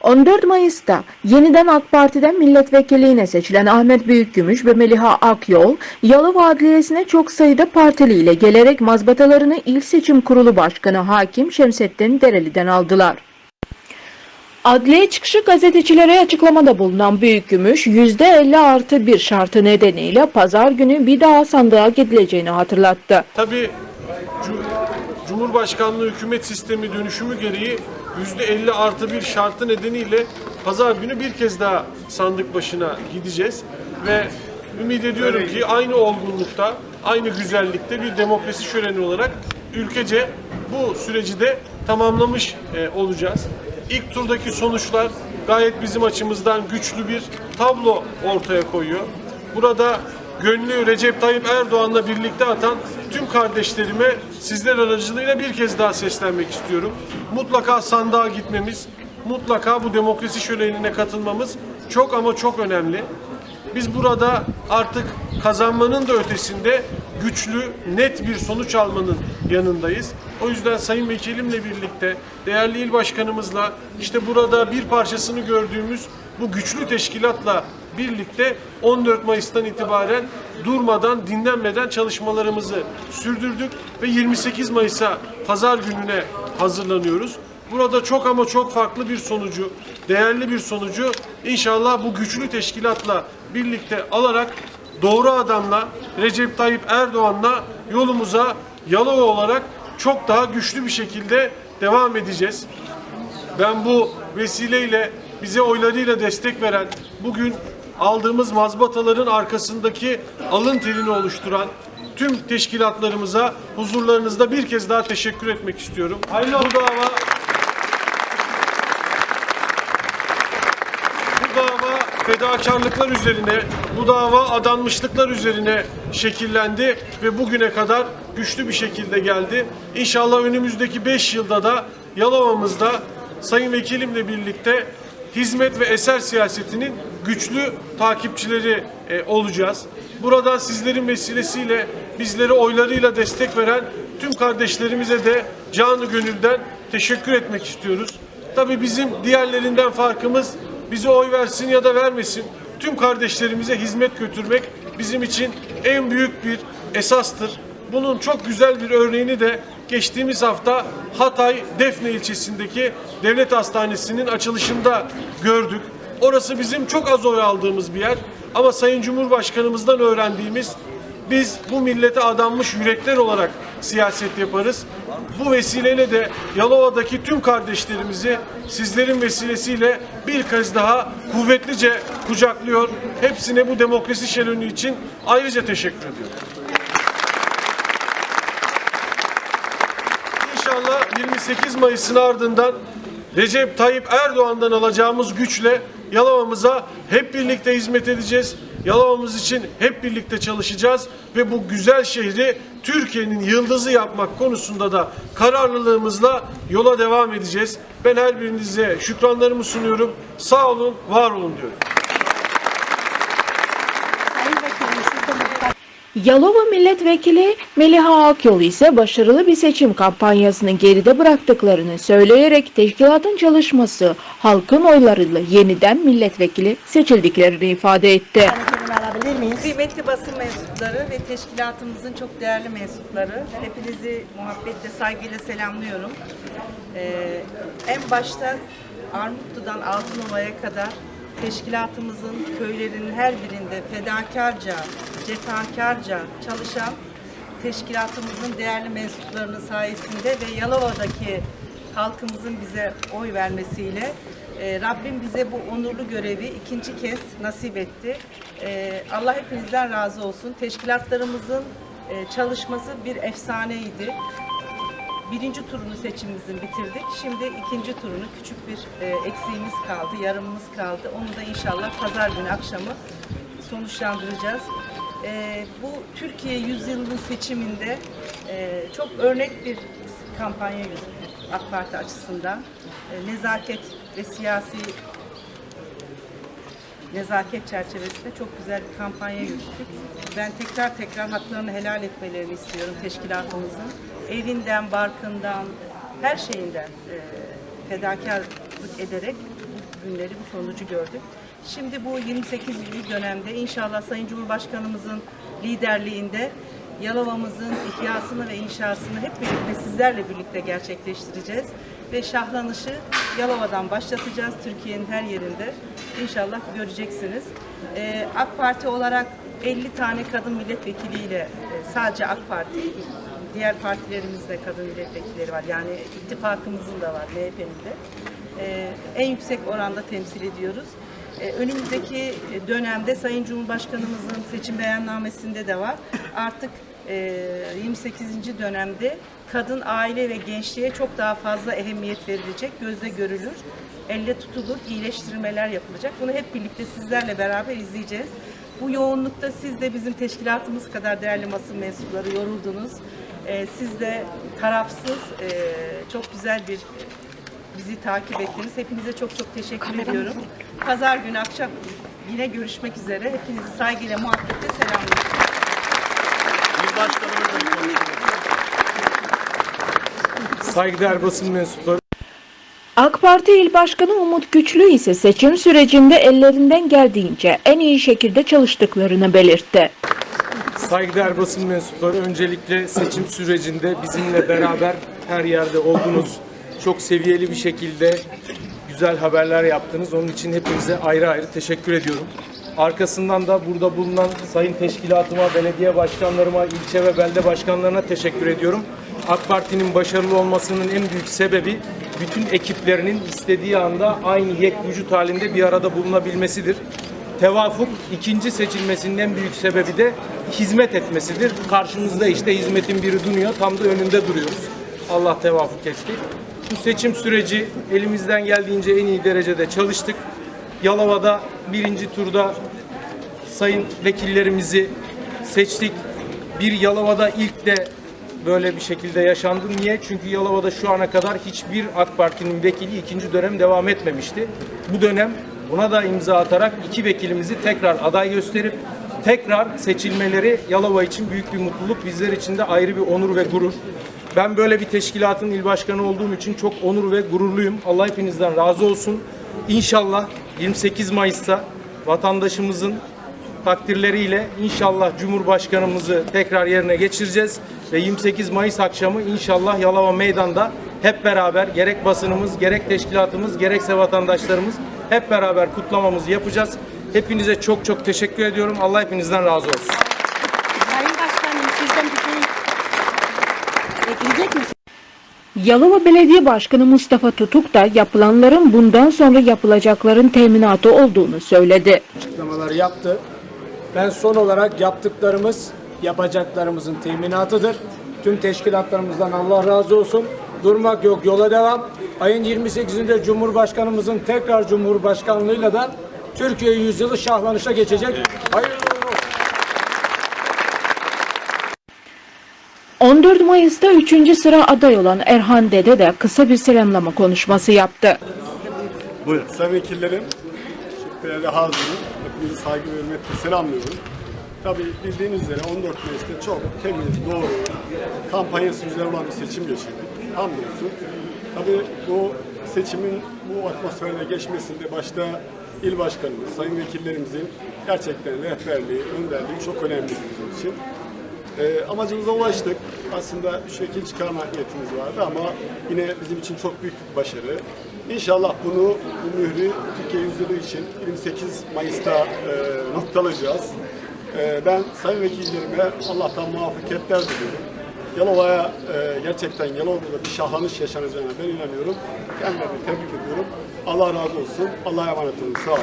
...14 Mayıs'ta yeniden AK Parti'den milletvekilliğine seçilen Ahmet Büyükgümüş ve Meliha Akyol, Yalova Adliyesi'ne çok sayıda partiliyle gelerek mazbatalarını İl Seçim Kurulu Başkanı Hakim Şemsettin Dereli'den aldılar. Adliye çıkışı gazetecilere açıklamada bulunan Büyükgümüş, %50 artı bir şartı nedeniyle pazar günü bir daha sandığa gidileceğini hatırlattı. Tabii Cu- Cumhurbaşkanlığı hükümet sistemi dönüşümü gereği %50 artı bir şartı nedeniyle pazar günü bir kez daha sandık başına gideceğiz. Ve ümit ediyorum ki aynı olgunlukta, aynı güzellikte bir demokrasi şöleni olarak ülkece bu süreci de tamamlamış e, olacağız. İlk turdaki sonuçlar gayet bizim açımızdan güçlü bir tablo ortaya koyuyor. Burada gönlü Recep Tayyip Erdoğan'la birlikte atan tüm kardeşlerime sizler aracılığıyla bir kez daha seslenmek istiyorum. Mutlaka sandığa gitmemiz, mutlaka bu demokrasi şölenine katılmamız çok ama çok önemli. Biz burada artık kazanmanın da ötesinde güçlü, net bir sonuç almanın yanındayız. O yüzden Sayın Vekilimle birlikte, değerli il başkanımızla, işte burada bir parçasını gördüğümüz bu güçlü teşkilatla birlikte 14 Mayıs'tan itibaren durmadan, dinlenmeden çalışmalarımızı sürdürdük ve 28 Mayıs'a pazar gününe hazırlanıyoruz. Burada çok ama çok farklı bir sonucu, değerli bir sonucu inşallah bu güçlü teşkilatla birlikte alarak doğru adamla Recep Tayyip Erdoğan'la yolumuza Yalova olarak çok daha güçlü bir şekilde devam edeceğiz. Ben bu vesileyle bize oylarıyla destek veren, bugün aldığımız mazbataların arkasındaki alın terini oluşturan tüm teşkilatlarımıza huzurlarınızda bir kez daha teşekkür etmek istiyorum. Bu dava bu dava fedakarlıklar üzerine, bu dava adanmışlıklar üzerine şekillendi ve bugüne kadar güçlü bir şekilde geldi. İnşallah önümüzdeki 5 yılda da Yalova'mızda Sayın Vekilimle birlikte hizmet ve eser siyasetinin güçlü takipçileri e, olacağız. Buradan sizlerin vesilesiyle bizlere oylarıyla destek veren tüm kardeşlerimize de canı gönülden teşekkür etmek istiyoruz. Tabii bizim diğerlerinden farkımız bize oy versin ya da vermesin. Tüm kardeşlerimize hizmet götürmek bizim için en büyük bir esastır. Bunun çok güzel bir örneğini de geçtiğimiz hafta Hatay Defne ilçesindeki devlet hastanesinin açılışında gördük. Orası bizim çok az oy aldığımız bir yer ama Sayın Cumhurbaşkanımızdan öğrendiğimiz biz bu millete adanmış yürekler olarak siyaset yaparız. Bu vesileyle de Yalova'daki tüm kardeşlerimizi sizlerin vesilesiyle bir kez daha kuvvetlice kucaklıyor. Hepsine bu demokrasi şeroni için ayrıca teşekkür ediyorum. İnşallah 28 Mayıs'ın ardından Recep Tayyip Erdoğan'dan alacağımız güçle Yalova'mıza hep birlikte hizmet edeceğiz. Yalova'mız için hep birlikte çalışacağız ve bu güzel şehri Türkiye'nin yıldızı yapmak konusunda da kararlılığımızla yola devam edeceğiz. Ben her birinize şükranlarımı sunuyorum. Sağ olun, var olun diyorum. Sayın Vekilim siz de mutlaka Yalova Milletvekili Meliha Akyol ise başarılı bir seçim kampanyasını geride bıraktıklarını söyleyerek teşkilatın çalışması halkın oylarıyla yeniden milletvekili seçildiklerini ifade etti. alabilir miyiz? Kıymetli basın mensupları ve teşkilatımızın çok değerli mensupları, hepinizi muhabbetle, saygıyla selamlıyorum. Ee, en başta Armutlu'dan Altınova'ya kadar teşkilatımızın köylerinin her birinde fedakarca, cefakarca çalışan teşkilatımızın değerli mensuplarının sayesinde ve Yalova'daki halkımızın bize oy vermesiyle e, Rabbim bize bu onurlu görevi ikinci kez nasip etti. E, Allah hepinizden razı olsun. Teşkilatlarımızın e, çalışması bir efsaneydi. Birinci turunu seçimimizin bitirdik. Şimdi ikinci turunu küçük bir e, eksiğimiz kaldı, yarımımız kaldı. Onu da inşallah pazar günü akşamı sonuçlandıracağız. E, bu Türkiye Yüzyılının seçiminde e, çok örnek bir kampanya yürüttük AK Parti açısından. E, nezaket ve siyasi nezaket çerçevesinde çok güzel bir kampanya yürüttük. Ben tekrar tekrar haklarını helal etmelerini istiyorum teşkilatımızın. Evinden, barkından, her şeyinden e, fedakarlık ederek günleri, bu sonucu gördük. Şimdi bu 28. dönemde inşallah Sayın Cumhurbaşkanımızın liderliğinde Yalova'mızın ihyasını ve inşasını hep birlikte sizlerle birlikte gerçekleştireceğiz. Ve şahlanışı Yalova'dan başlatacağız Türkiye'nin her yerinde. İnşallah göreceksiniz. Ee, AK Parti olarak 50 tane kadın milletvekiliyle e, sadece AK Parti, diğer partilerimizde kadın milletvekilleri var. Yani ittifakımızın da var, MHP'nin de. Ee, en yüksek oranda temsil ediyoruz. Ee, Önümüzdeki dönemde Sayın Cumhurbaşkanımızın seçim beyannamesinde de var. Artık e, 28. dönemde kadın, aile ve gençliğe çok daha fazla ehemmiyet verilecek, gözle görülür, elle tutulur, iyileştirmeler yapılacak. Bunu hep birlikte sizlerle beraber izleyeceğiz. Bu yoğunlukta siz de bizim teşkilatımız kadar değerli basın mensupları yoruldunuz. Siz de tarafsız, e, çok güzel bir bizi takip ettiniz. Hepinize çok çok teşekkür ediyorum. Pazar günü akşam yine görüşmek üzere. Hepinizi saygıyla, muhabbetle selamlıyorum. Saygıdeğer basın mensupları. AK Parti İl Başkanı Umut Güçlü ise seçim sürecinde ellerinden geldiğince en iyi şekilde çalıştıklarını belirtti. Saygıdeğer basın mensupları öncelikle seçim sürecinde bizimle beraber her yerde oldunuz. Çok seviyeli bir şekilde güzel haberler yaptınız. Onun için hepinize ayrı ayrı teşekkür ediyorum. Arkasından da burada bulunan sayın teşkilatıma, belediye başkanlarıma, ilçe ve belde başkanlarına teşekkür ediyorum. AK Parti'nin başarılı olmasının en büyük sebebi bütün ekiplerinin istediği anda aynı yek vücut halinde bir arada bulunabilmesidir. Tevafuk ikinci seçilmesinin en büyük sebebi de hizmet etmesidir. Karşımızda işte hizmetin biri duruyor, tam da önünde duruyoruz. Allah tevafuk etti. Bu seçim süreci elimizden geldiğince en iyi derecede çalıştık. Yalova'da birinci turda sayın vekillerimizi seçtik. Bir Yalova'da ilk de böyle bir şekilde yaşandı. Niye? Çünkü Yalova'da şu ana kadar hiçbir AK Parti'nin vekili ikinci dönem devam etmemişti. Bu dönem buna da imza atarak iki vekilimizi tekrar aday gösterip tekrar seçilmeleri Yalova için büyük bir mutluluk. Bizler için de ayrı bir onur ve gurur. Ben böyle bir teşkilatın il başkanı olduğum için çok onur ve gururluyum. Allah hepinizden razı olsun. İnşallah 28 Mayıs'ta vatandaşımızın takdirleriyle inşallah Cumhurbaşkanımızı tekrar yerine geçireceğiz ve 28 Mayıs akşamı inşallah Yalova Meydan'da hep beraber gerek basınımız, gerek teşkilatımız, gerekse vatandaşlarımız hep beraber kutlamamızı yapacağız. Hepinize çok çok teşekkür ediyorum. Allah hepinizden razı olsun. Yalova Belediye Başkanı Mustafa Tutuk da yapılanların bundan sonra yapılacakların teminatı olduğunu söyledi. açıklamalar yaptı. Ben son olarak yaptıklarımız yapacaklarımızın teminatıdır. Tüm teşkilatlarımızdan Allah razı olsun. Durmak yok, yola devam. Ayın 28'inde Cumhurbaşkanımızın tekrar Cumhurbaşkanlığıyla da Türkiye yüzyılı şahlanışa geçecek. Hayırlı uğurlu olsun. 14 Mayıs'ta 3. sıra aday olan Erhan Dede de kısa bir selamlama konuşması yaptı. Sayın vekillerim, şüphelerde hazırım. Hepinizi saygı ve hürmetle selamlıyorum. Tabii bildiğiniz üzere 14 Mayıs'ta çok temiz, doğru, kampanyası güzel olan bir seçim geçirdik. Hamdolsun. Tabii bu seçimin bu atmosferde geçmesinde başta il başkanımız, sayın vekillerimizin gerçekten rehberliği, önderliği çok önemli bizim için. Ee, amacımıza ulaştık. Aslında üç vekil çıkarma niyetimiz vardı ama yine bizim için çok büyük bir başarı. İnşallah bunu, bu mührü Türkiye yüzyılı için 28 Mayıs'ta e, noktalayacağız. E, ben sayın vekillerime Allah'tan muvaffakiyetler diliyorum. Yalova'ya e, gerçekten Yalova'da bir şahlanış yaşanacağına ben inanıyorum. Kendilerini tebrik ediyorum. Allah razı olsun. Allah'a emanet olun. Sağ olun.